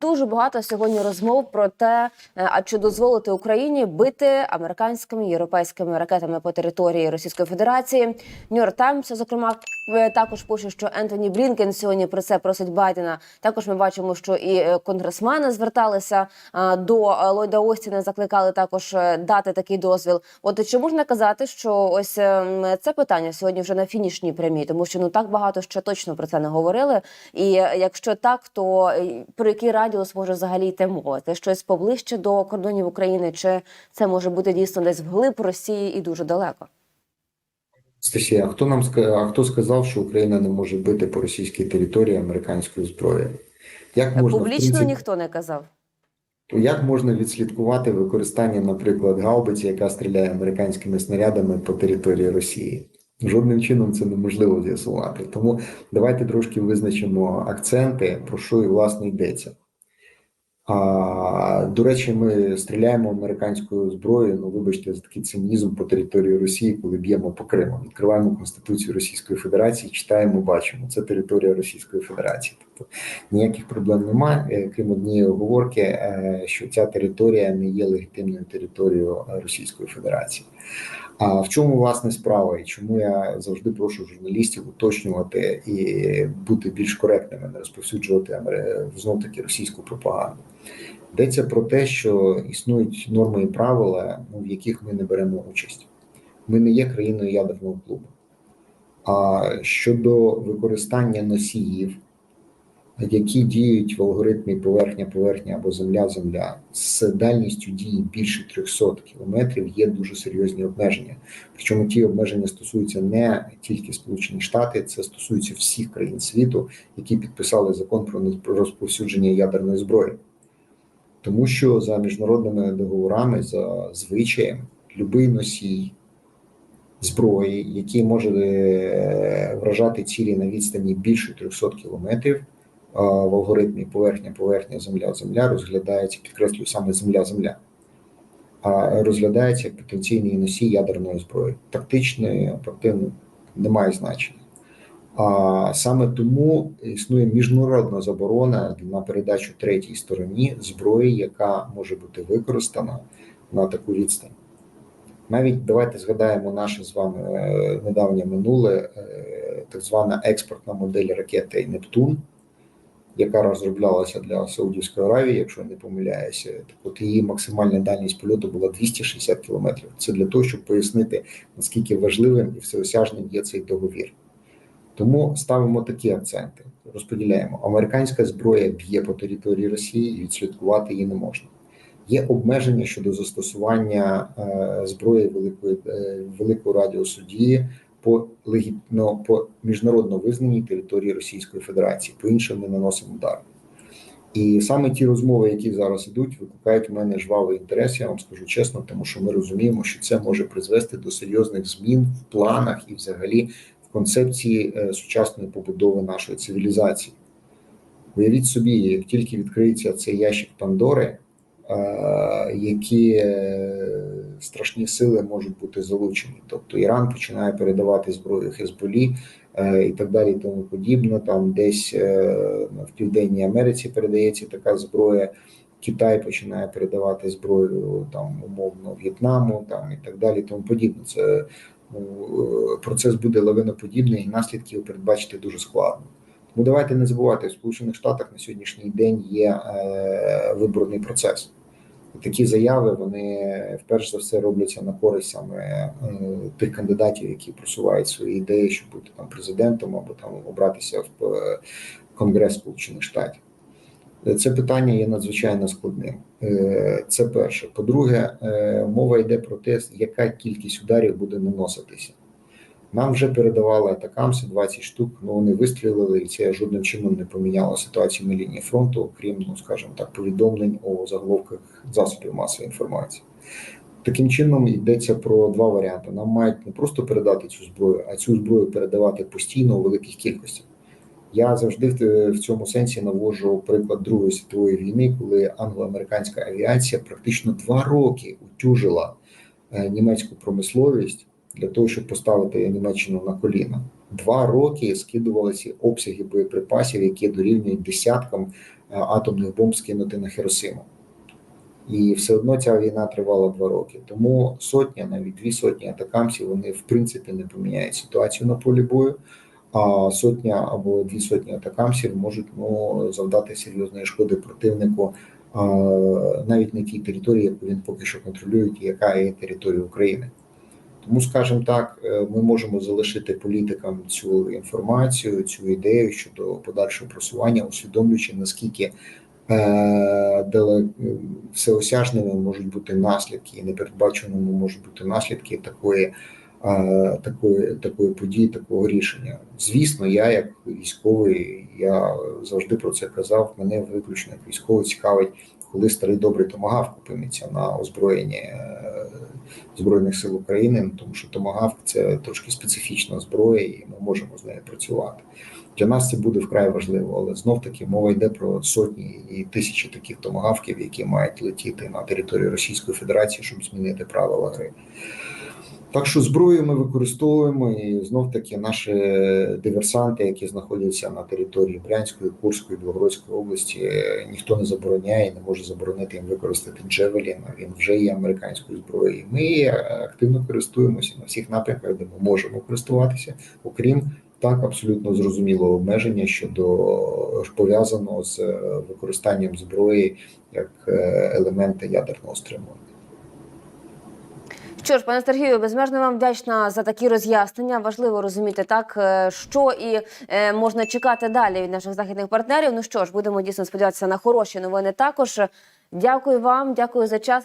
Дуже багато сьогодні розмов про те, е, а чи дозволити Україні бити американськими європейськими ракетами по території Російської Федерації. Нью-Йорк Таймс, зокрема, е, також пише, що Ентоні Блінкен сьогодні про це просить Байдена. Також ми бачимо, що і е, конгресмени зверталися до Ллойда Остіна, закликали також дати такий дозвіл. От чи можна казати, що ось е, це питання сьогодні вже на фінішній прямій, тому що ну так багато ще точно про це не говорили. І якщо так, то про який радіус може взагалі йти мова? Це щось поближче до кордонів України, чи це може бути дійсно десь вглиб Росії і дуже далеко? Стасія, а хто нам а хто сказав, що Україна не може бити по російській території американською зброєю? Як можна Публічно принципі, ніхто не казав. то як можна відслідкувати використання, наприклад, гаубиці, яка стріляє американськими снарядами по території Росії? Жодним чином це неможливо з'ясувати. Тому давайте трошки визначимо акценти, про що і власне йдеться. До речі, ми стріляємо американською зброєю. Ну, вибачте, за такий цинізм по території Росії, коли б'ємо по Криму. Відкриваємо Конституцію Російської Федерації, читаємо, бачимо. Це територія Російської Федерації. Тобто ніяких проблем немає, е, крім однієї оговорки, е, що ця територія не є легітимною територією е, Російської Федерації. А в чому власне справа, і чому я завжди прошу журналістів уточнювати і бути більш коректними, не розповсюджувати знов таки російську пропаганду? Йдеться про те, що існують норми і правила, ну, в яких ми не беремо участь. Ми не є країною ядерного клубу. А щодо використання носіїв, які діють в алгоритмі поверхня-поверхня або земля-земля, з дальністю дії більше 300 кілометрів є дуже серйозні обмеження. Причому ті обмеження стосуються не тільки Сполучені Штати, це стосується всіх країн світу, які підписали закон про розповсюдження ядерної зброї. Тому що за міжнародними договорами, за звичаєм, будь-який носій зброї, який може е, вражати цілі на відстані більше 300 кілометрів, в алгоритмі поверхня, поверхня, земля, земля розглядається, підкреслюю саме земля, земля. А розглядається потенційний носій ядерної зброї. Тактичної, оперативної немає значення. А саме тому існує міжнародна заборона на передачу третій стороні зброї, яка може бути використана на таку відстань. Навіть давайте згадаємо наше з вами е, недавнє минуле, е, так звана експортна модель ракети Нептун, яка розроблялася для Саудівської Аравії, якщо не помиляюся. Так от її максимальна дальність польоту була 260 кілометрів. Це для того, щоб пояснити, наскільки важливим і всеосяжним є цей договір. Тому ставимо такі акценти, розподіляємо. Американська зброя б'є по території Росії, і відслідкувати її не можна. Є обмеження щодо застосування е, зброї великої е, великого радіусу дії по легітно по міжнародно визнаній території Російської Федерації. По іншим ми наносимо удар. І саме ті розмови, які зараз ідуть, викликають в мене жвавий інтерес. Я вам скажу чесно, тому що ми розуміємо, що це може призвести до серйозних змін в планах і, взагалі, в концепції е, сучасної побудови нашої цивілізації. Уявіть собі, як тільки відкриється цей ящик Пандори, е, які е, страшні сили можуть бути залучені. Тобто Іран починає передавати зброю Хезболі е, і так далі, і тому подібне. Там десь е, в Південній Америці передається така зброя. Китай починає передавати зброю там умовно В'єтнаму, там і так далі, тому подібне. Це ну, е, процес буде лавиноподібний, і наслідків передбачити дуже складно. Тому давайте не забувати, в Сполучених Штатах на сьогоднішній день є е, виборний процес. Такі заяви вони вперше за все робляться на користь саме е, тих кандидатів, які просувають свої ідеї, щоб бути там президентом або там обратися в е, Конгрес Сполучених Штатів. Це питання є надзвичайно складним. Е, Це перше. По-друге, мова йде про те, яка кількість ударів буде наноситися. Нам вже передавали атакамси 20 штук, ну вони вистрілили, і це жодним чином не поміняло ситуацію на лінії фронту, окрім, ну скажімо так, повідомлень у заголовках засобів масової інформації. Таким чином йдеться про два варіанти. Нам мають не просто передати цю зброю, а цю зброю передавати постійно у великих кількостях. Я завжди в- в цьому сенсі наводжу приклад Другої світової війни, коли англо-американська авіація практично два роки утюжила е, німецьку промисловість для того, щоб поставити Німеччину на коліна. Два роки скидувалися обсяги боєприпасів, які дорівнюють десяткам атомних бомб скинути на Хіросиму. І все одно ця війна тривала два роки. Тому сотня, навіть дві сотні атакамсів, вони в принципі не поміняють ситуацію на полі бою. А сотня або дві сотні атакамсів можуть ну, завдати серйозної шкоди противнику навіть на тій території, яку він поки що контролює, яка є територія України. Тому, скажімо так, е, ми можемо залишити політикам цю інформацію, цю ідею щодо подальшого просування, усвідомлюючи наскільки е, всеосяжними можуть бути наслідки, і непередбаченими можуть бути наслідки такої, е, такої, такої події, такого рішення. Звісно, я як військовий, я завжди про це казав. Мене виключно як військовий цікавить, коли старий добрий томагавк опиниться на озброєнні е, Збройних сил України, ну, тому що томагавк це трошки специфічна зброя, і ми можемо з нею працювати. Для нас це буде вкрай важливо, але знов таки мова йде про сотні і тисячі таких томагавків, які мають летіти на територію Російської Федерації, щоб змінити правила гри. Так що зброю ми використовуємо, і знов таки наші диверсанти, які знаходяться на території Брянської, Курської, Білгородської області, ніхто не забороняє не може заборонити їм використати Джевелін. Він вже є американською зброєю. Ми е, активно користуємося на всіх напрямках, де ми можемо користуватися, окрім так абсолютно зрозумілого обмеження щодо пов'язаного з е, використанням зброї як е, елемента ядерного стримування. Що ж, пане Сергію, безмежно вам вдячна за такі роз'яснення. Важливо розуміти так, е, що і е, можна чекати далі від наших західних партнерів. Ну що ж, будемо дійсно сподіватися на хороші новини. Також дякую вам, дякую за час.